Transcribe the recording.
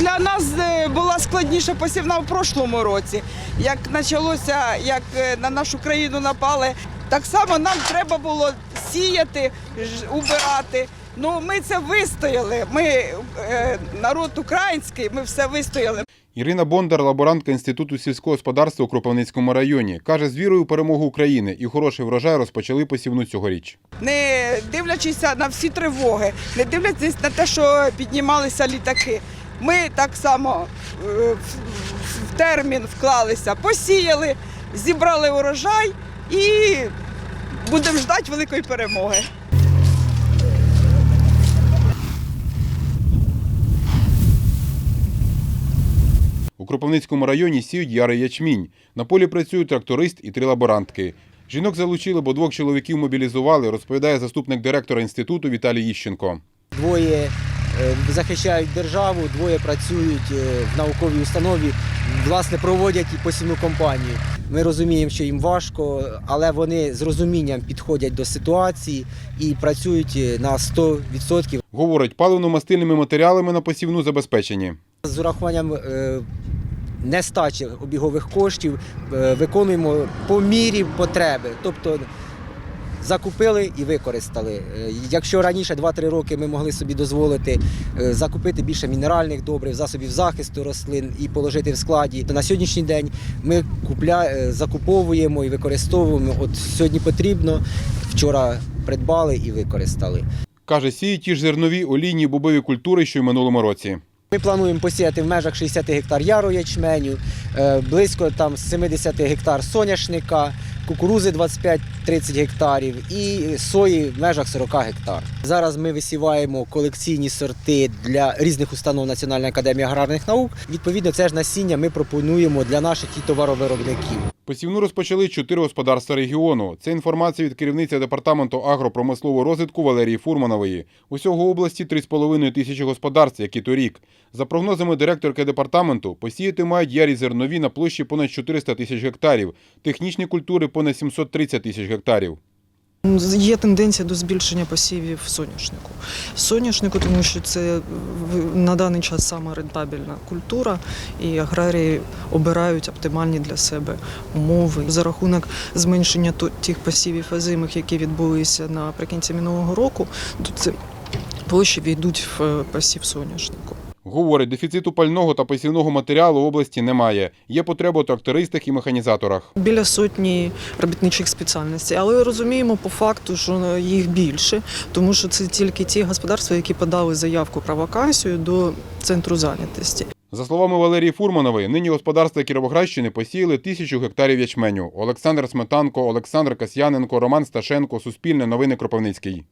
Для нас е, була складніша посівна в прошлому році. Як почалося, як е, на нашу країну напали, так само нам треба було сіяти, убирати. Ну, ми це вистояли. Ми е, народ український, ми все вистояли. Ірина Бондар, лаборантка Інституту сільського господарства у Кропивницькому районі, каже, з вірою у перемогу України і хороший врожай розпочали посівну цьогоріч. не дивлячись на всі тривоги, не дивлячись на те, що піднімалися літаки. Ми так само е, в- термін вклалися, посіяли, зібрали урожай і будемо ждати великої перемоги. У Кропивницькому районі сіють ярий ячмінь. На полі працюють тракторист і три лаборантки. Жінок залучили, бо двох чоловіків мобілізували, розповідає заступник директора інституту Віталій Іщенко. Двоє захищають державу, двоє працюють е, в науковій установі, власне, проводять і посівну кампанію. Ми розуміємо, що їм важко, але вони з розумінням підходять до ситуації і працюють е, на 100%. Говорить, паливно-мастильними матеріалами на посівну забезпечені. З урахуванням е, нестачі обігових коштів е, виконуємо по мірі потреби. Тобто закупили і використали. Е, Якщо раніше 2-3 роки ми могли собі дозволити е, закупити більше мінеральних добрив, засобів захисту рослин і положити в складі, то на сьогоднішній день ми купля, е, закуповуємо і використовуємо. От сьогодні потрібно, вчора придбали і використали. Каже, сіють ті ж зернові олійні бобові культури, що й в минулому році. Ми плануємо посіяти в межах 60 гектар яру ячменю, близько там 70 гектар соняшника, кукурузи 25-30 гектарів і сої в межах 40 гектар. Зараз ми висіваємо колекційні сорти для різних установ Національної академії аграрних наук. Відповідно, це ж насіння ми пропонуємо для наших і товаровиробників. Посівну розпочали чотири господарства регіону. Це інформація від керівниці департаменту агропромислового розвитку Валерії Фурманової. Усього області 3,5 тисячі господарств, як і торік. За прогнозами директорки департаменту, посіяти мають ярі зернові на площі понад 400 тисяч гектарів, технічні культури понад 730 тисяч гектарів. Є тенденція до збільшення посівів соняшнику. Соняшнику, тому що це на даний час сама рентабельна культура, і аграрії обирають оптимальні для себе умови. За рахунок зменшення тих посівів озимих, які відбулися наприкінці минулого року, це площі війдуть в е, посів соняшнику. Говорить, дефіциту пального та посівного матеріалу в області немає. Є потреба у трактористах і механізаторах. Біля сотні робітничих спеціальностей, але розуміємо по факту, що їх більше, тому що це тільки ті господарства, які подали заявку про вакансію до центру зайнятості. За словами Валерії Фурманової, нині господарства Кіровоградщини посіяли тисячу гектарів ячменю. Олександр Сметанко, Олександр Касьяненко, Роман Сташенко, Суспільне новини Кропивницький.